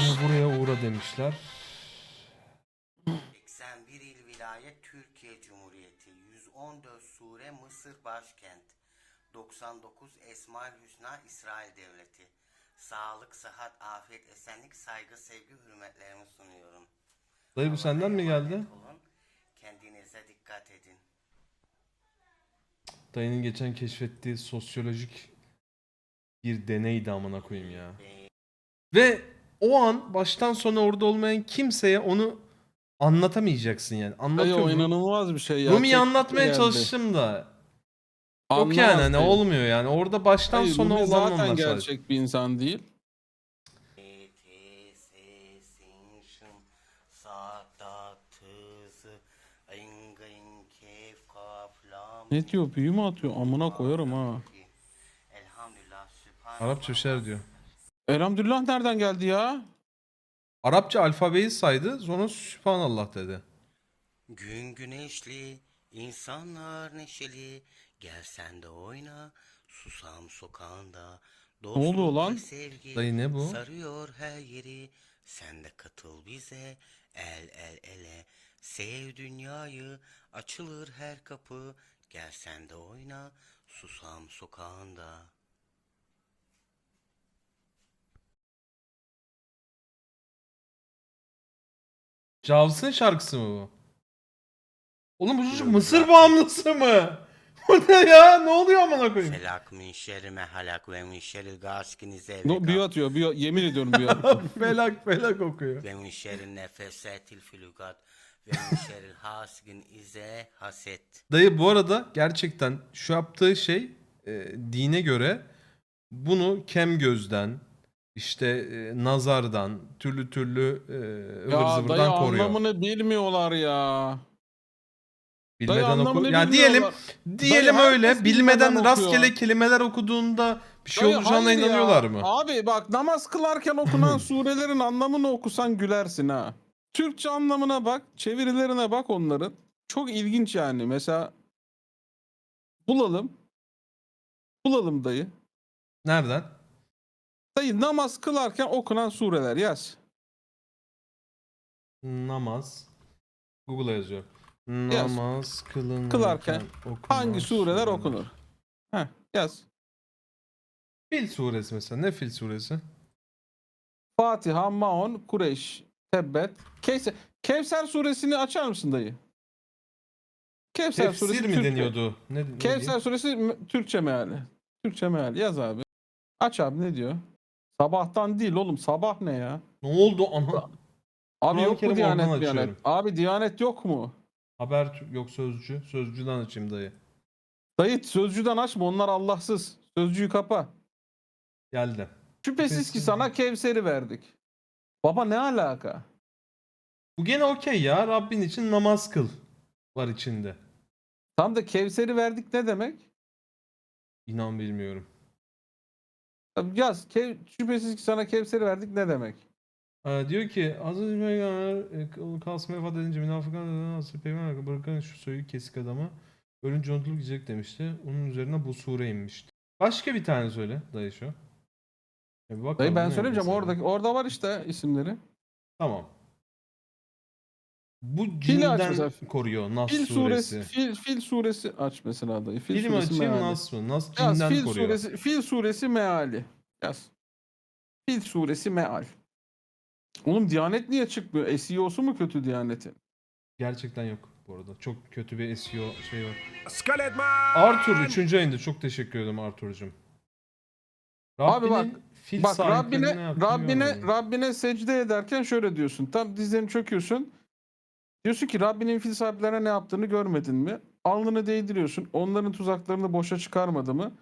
Şimdi buraya uğra demişler. 81 il vilayet Türkiye Cumhuriyeti 114 sure Mısır başkent 99 Esmaül Hüsna İsrail Devleti Sağlık, sıhhat, afiyet, esenlik, saygı, sevgi, hürmetlerimi sunuyorum. Dayı bu senden mi geldi? Olun. Kendinize dikkat edin. Dayının geçen keşfettiği sosyolojik bir deneydi amına koyayım ya. Ve o an baştan sona orada olmayan kimseye onu anlatamayacaksın yani. Anlatıyor o inanılmaz bir şey ya. Rumi'yi Çok anlatmaya geldi. çalıştım da. Yok Anlamaz yani hani olmuyor yani. Orada baştan Dayı, sona Rumi olan zaten onlar sadece. gerçek bir insan değil. Ayın, Kef, Ne diyor büyü mü atıyor? Amına koyarım ha. Elhamdülillah, Sübhan. Arapça bir şeyler diyor. Elhamdülillah nereden geldi ya? Arapça alfabeyi saydı sonra Sübhanallah dedi. Gün güneşli, insanlar neşeli, gel sen de oyna, susam sokağında. Dostluk oluyor lan? ve Sevgi Dayı ne bu? Sarıyor her yeri, sen de katıl bize, el el ele. Sev dünyayı, açılır her kapı, gel sen de oyna, susam sokağında. Jaws'ın şarkısı mı bu? Oğlum bu çocuk Mısır bağımlısı mı? Bu ne ya? Ne oluyor amına koyayım? Felak min şerri mehalak ve min şerri gaskinize No, büyü atıyor. Büyü, yemin ediyorum büyü atıyor. felak felak okuyor. ve min şerri nefesetil filugat ve min şerri hasigin ize haset. Dayı bu arada gerçekten şu yaptığı şey e, dine göre bunu kem gözden işte e, nazardan türlü türlü e, ıvır ya dayı zıvırdan koruyor. anlamını bilmiyorlar ya. Dayı Bilmeden oku. anlamını Ya diyelim bilmiyorlar. diyelim Dayı öyle herkes bilmeden bilmeden rastgele okuyor. kelimeler okuduğunda bir şey Dayı olacağına hayır ya. inanıyorlar mı? Abi bak namaz kılarken okunan surelerin anlamını okusan gülersin ha. Türkçe anlamına bak, çevirilerine bak onların. Çok ilginç yani. Mesela bulalım. Bulalım dayı. Nereden? Dayı namaz kılarken okunan sureler yaz. Namaz. Google'a yazıyor. Namaz kılınırken Kılarken okunan Hangi sureler okunur? Heh, yaz. Fil suresi mesela. Ne Fil suresi? Fatiha, Maun, Kureyş, Tebbet, Kevser. Kevser suresini açar mısın dayı? Kevser Tefsir suresi mi Türkçe. deniyordu? Ne, ne Kevser diyeyim? suresi m- Türkçe meali. Türkçe meali yaz abi. Aç abi ne diyor? Sabahtan değil oğlum sabah ne ya? Ne oldu ana? Abi Kur'an-ı yok mu Kerim oradan Diyanet açıyorum. Diyanet? Abi Diyanet yok mu? Haber yok sözcü. Sözcüden açayım dayı. Dayı sözcüden açma onlar Allahsız. Sözcüyü kapa. Geldi. Şüphesiz ki Şüphesiz. sana Kevser'i verdik. Baba ne alaka? Bu gene okey ya. Rabbin için namaz kıl. Var içinde. Tam da Kevser'i verdik ne demek? İnan bilmiyorum. Tabii Yaz. Kev, şüphesiz ki sana Kevser'i verdik ne demek? Ee, diyor ki Hazreti Peygamber e, kıl- kasmaya ifade edince münafıklar Hazreti Peygamber bırakın şu soyu kesik adamı. Ölünce unutulup gidecek demişti. Onun üzerine bu sure inmişti. Başka bir tane söyle dayı şu. Bir bakalım Dayı ben söylemeyeceğim mesela. orada orada var işte isimleri. Tamam. Bu cinden mesela. koruyor Nas Fil suresi. suresi, fil, fil suresi aç mesela dayı. Fil Fil mi suresi açayım meali. Nas mı? Nas Yaz cinden fil koruyor. suresi, fil suresi meali. Yaz. Fil suresi meal. Oğlum Diyanet niye çıkmıyor? SEO'su mu kötü Diyanet'in? Gerçekten yok bu arada. Çok kötü bir SEO şey var. Skeleton! Arthur 3. ayında çok teşekkür ederim Arthur'cum. Abi bak, fil Bak sahiplerine Rabbine Rabbine. Rabbine secde ederken şöyle diyorsun. Tam dizlerini çöküyorsun. Diyorsun ki Rabbinin fil sahiplerine ne yaptığını görmedin mi? Alnını değdiriyorsun. Onların tuzaklarını boşa çıkarmadı mı?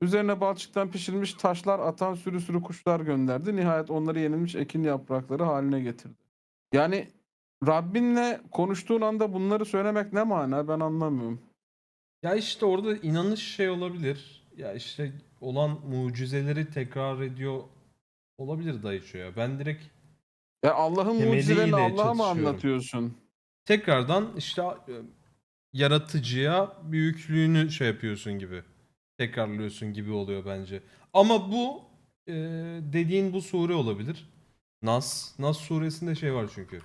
Üzerine balçıktan pişirilmiş taşlar atan sürü sürü kuşlar gönderdi. Nihayet onları yenilmiş ekin yaprakları haline getirdi. Yani Rabbinle konuştuğun anda bunları söylemek ne mana ben anlamıyorum. Ya işte orada inanış şey olabilir. Ya işte olan mucizeleri tekrar ediyor olabilir dayı şu ya. Ben direkt Ya Allah'ın Temeliyle mucizelerini Allah'a mı anlatıyorsun? Tekrardan işte e, yaratıcıya büyüklüğünü şey yapıyorsun gibi. Tekrarlıyorsun gibi oluyor bence. Ama bu e, dediğin bu sure olabilir. Nas. Nas suresinde şey var çünkü.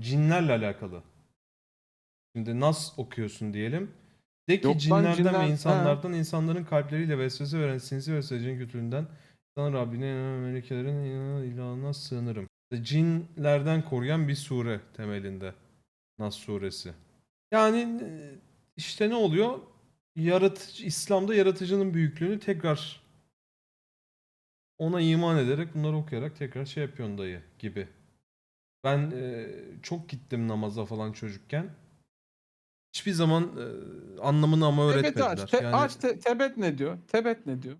Cinlerle alakalı. Şimdi Nas okuyorsun diyelim. De ki Yok cinlerden cinler- ve he. insanlardan insanların kalpleriyle vesvese veren sinsi ve secin kötülüğünden sana Rabbine inanan melekelerin ilahına sığınırım. Cinlerden koruyan bir sure temelinde. Nas suresi. Yani e, işte ne oluyor? Yaratıcı, İslam'da yaratıcının büyüklüğünü tekrar ona iman ederek bunları okuyarak tekrar şey yapıyorsun dayı gibi. Ben e, çok gittim namaza falan çocukken. Hiçbir zaman e, anlamını ama Tebet öğretmediler. aç. Te- yani aç te- tebet ne diyor? Tebet ne diyor?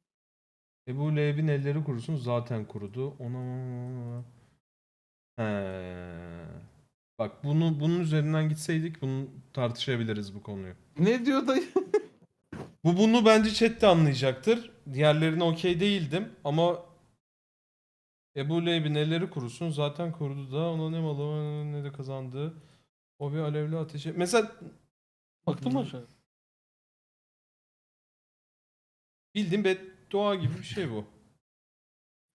Ebu Leheb'in elleri kurusun zaten kurudu. Ona He. Bak bunu bunun üzerinden gitseydik bunu tartışabiliriz bu konuyu. Ne diyor dayı? Bu bunu bence chat de anlayacaktır. Diğerlerine okey değildim ama Ebu Leheb'in elleri kurusun zaten kurudu da ona ne malı ne de kazandı. O bir alevli ateşe. Mesela Baktın mı aşağı? bildiğin beddua gibi bir şey bu.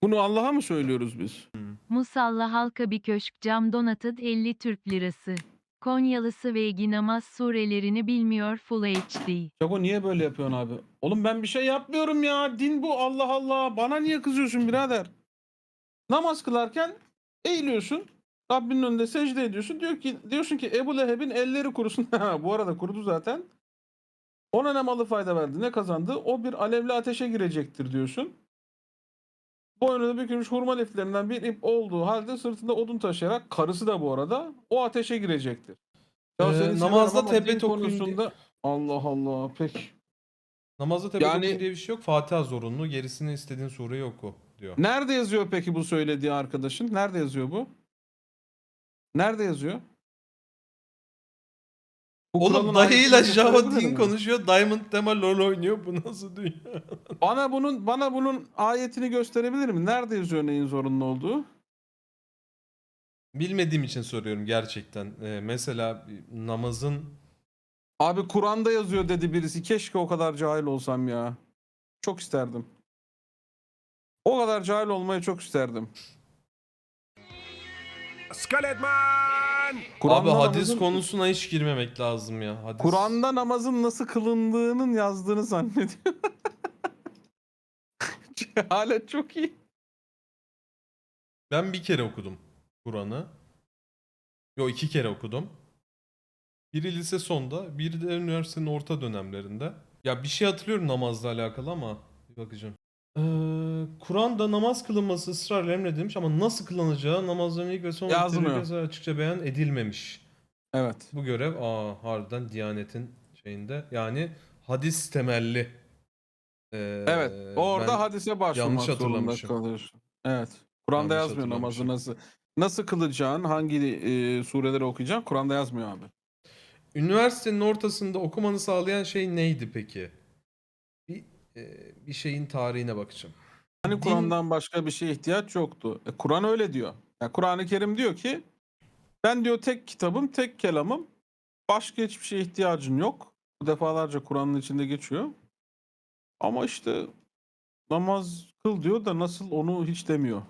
Bunu Allah'a mı söylüyoruz biz? Musalla halka bir köşk cam donatı 50 Türk lirası. Konyalısı ve namaz surelerini bilmiyor Full HD. Çako niye böyle yapıyorsun abi? Oğlum ben bir şey yapmıyorum ya. Din bu Allah Allah. Bana niye kızıyorsun birader? Namaz kılarken eğiliyorsun. Rabbinin önünde secde ediyorsun. Diyor ki diyorsun ki Ebu Leheb'in elleri kurusun. Ha, bu arada kurudu zaten. Ona ne malı fayda verdi, ne kazandı? O bir alevli ateşe girecektir diyorsun. Boynuna bükülmüş hurma liflerinden bir ip olduğu halde sırtında odun taşıyarak karısı da bu arada o ateşe girecektir. Ya Ee, namazda ama tebet okuyun diye- Allah Allah peki. Namazda tebet Yani- okuyun diye bir şey yok. Fatiha zorunlu. Gerisini istediğin sureyi oku diyor. Nerede yazıyor peki bu söylediği arkadaşın? Nerede yazıyor bu? Nerede yazıyor? Bu Oğlum dayıyla Java Din konuşuyor. Diamond tema LoL oynuyor. Bu nasıl dünya? Bana bunun bana bunun ayetini gösterebilir mi? Nerede yazıyor neyin zorunlu olduğu? Bilmediğim için soruyorum gerçekten. Ee, mesela namazın Abi Kur'an'da yazıyor dedi birisi. Keşke o kadar cahil olsam ya. Çok isterdim. O kadar cahil olmayı çok isterdim. Skeletman! abi Kur'an'da hadis namazın- konusuna hiç girmemek lazım ya. Hadis... Kur'an'da namazın nasıl kılındığının yazdığını zannediyor. Cehalet çok iyi. Ben bir kere okudum Kur'an'ı. Yo iki kere okudum. Biri lise sonda, biri de üniversitenin orta dönemlerinde. Ya bir şey hatırlıyorum namazla alakalı ama bir bakacağım. Ee, Kur'an'da namaz kılınması ısrarla emredilmiş ama nasıl kılınacağı namazların ilk ve son Yazmıyor. vakitleri açıkça beyan edilmemiş. Evet. Bu görev aa harbiden Diyanet'in şeyinde yani hadis temelli. Ee, Evet. Orada ben- hadise başvurmak yanlış zorunda hatırlamışım. Evet. Kur'an'da Yanlış yazmıyor namazı hatırlamışım. nasıl nasıl kılacağın, hangi e, sureleri okuyacaksın Kur'an'da yazmıyor abi. Üniversitenin ortasında okumanı sağlayan şey neydi peki? Bir, e, bir şeyin tarihine bakacağım. Hani Din- Kur'an'dan başka bir şeye ihtiyaç yoktu. E, Kur'an öyle diyor. Yani Kur'an-ı Kerim diyor ki ben diyor tek kitabım, tek kelamım. Başka hiçbir şeye ihtiyacın yok. Bu defalarca Kur'an'ın içinde geçiyor. Ama işte namaz kıl diyor da nasıl onu hiç demiyor.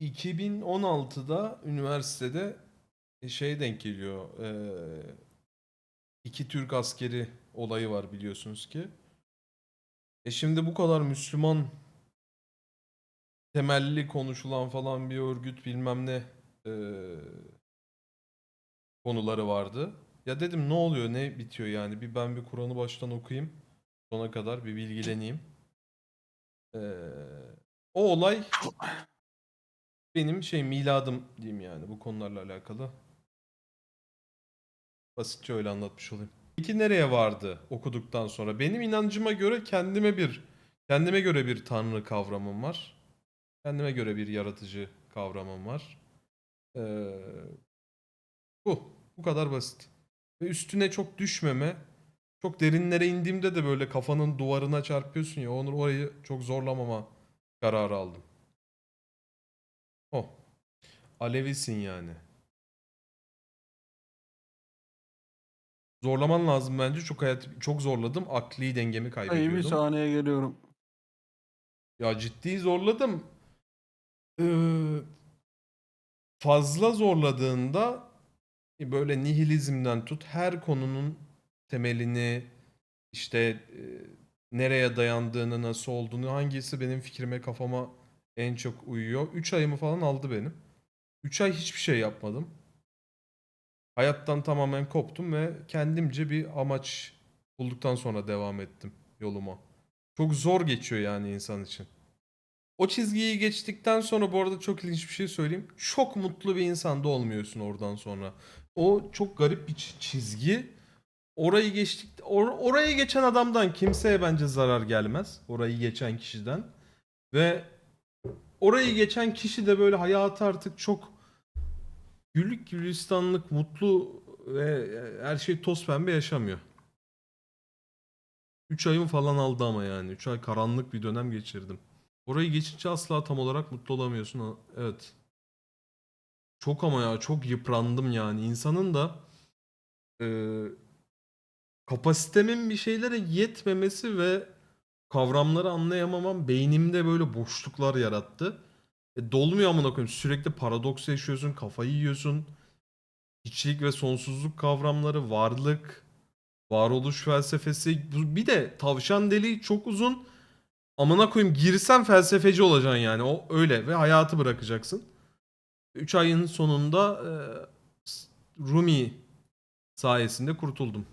2016'da üniversitede şey denk geliyor. e, iki Türk askeri olayı var biliyorsunuz ki. E şimdi bu kadar Müslüman temelli konuşulan falan bir örgüt bilmem ne e, konuları vardı. Ya dedim ne oluyor ne bitiyor yani bir ben bir Kur'an'ı baştan okuyayım sona kadar bir bilgileneyim. E, o olay benim şey miladım diyeyim yani bu konularla alakalı. Basitçe öyle anlatmış olayım. Peki nereye vardı okuduktan sonra? Benim inancıma göre kendime bir kendime göre bir tanrı kavramım var. Kendime göre bir yaratıcı kavramım var. Ee, bu. Bu kadar basit. Ve üstüne çok düşmeme, çok derinlere indiğimde de böyle kafanın duvarına çarpıyorsun ya onu orayı çok zorlamama kararı aldım. O. Alevisin yani. Zorlaman lazım bence. Çok hayat çok zorladım. Akli dengemi İyi bir kaybediyordum. saniye geliyorum. Ya ciddi zorladım. Ee, fazla zorladığında böyle nihilizmden tut her konunun temelini işte e, nereye dayandığını, nasıl olduğunu, hangisi benim fikrime, kafama en çok uyuyor. 3 ayımı falan aldı benim. 3 ay hiçbir şey yapmadım. Hayattan tamamen koptum ve kendimce bir amaç bulduktan sonra devam ettim yoluma. Çok zor geçiyor yani insan için. O çizgiyi geçtikten sonra bu arada çok ilginç bir şey söyleyeyim. Çok mutlu bir insan da olmuyorsun oradan sonra. O çok garip bir çi- çizgi. Orayı geçtik or- orayı geçen adamdan kimseye bence zarar gelmez. Orayı geçen kişiden. Ve orayı geçen kişi de böyle hayatı artık çok güllük gülistanlık, mutlu ve her şey toz pembe yaşamıyor. 3 ayımı falan aldı ama yani. 3 ay karanlık bir dönem geçirdim. Orayı geçince asla tam olarak mutlu olamıyorsun. Evet. Çok ama ya çok yıprandım yani. İnsanın da eee, kapasitemin bir şeylere yetmemesi ve kavramları anlayamamam beynimde böyle boşluklar yarattı. E, dolmuyor amına koyayım. Sürekli paradoks yaşıyorsun, kafayı yiyorsun. Hiçlik ve sonsuzluk kavramları, varlık, varoluş felsefesi. Bir de tavşan deliği çok uzun. Amına koyayım girsen felsefeci olacaksın yani. O öyle ve hayatı bırakacaksın. 3 ayın sonunda e, Rumi sayesinde kurtuldum.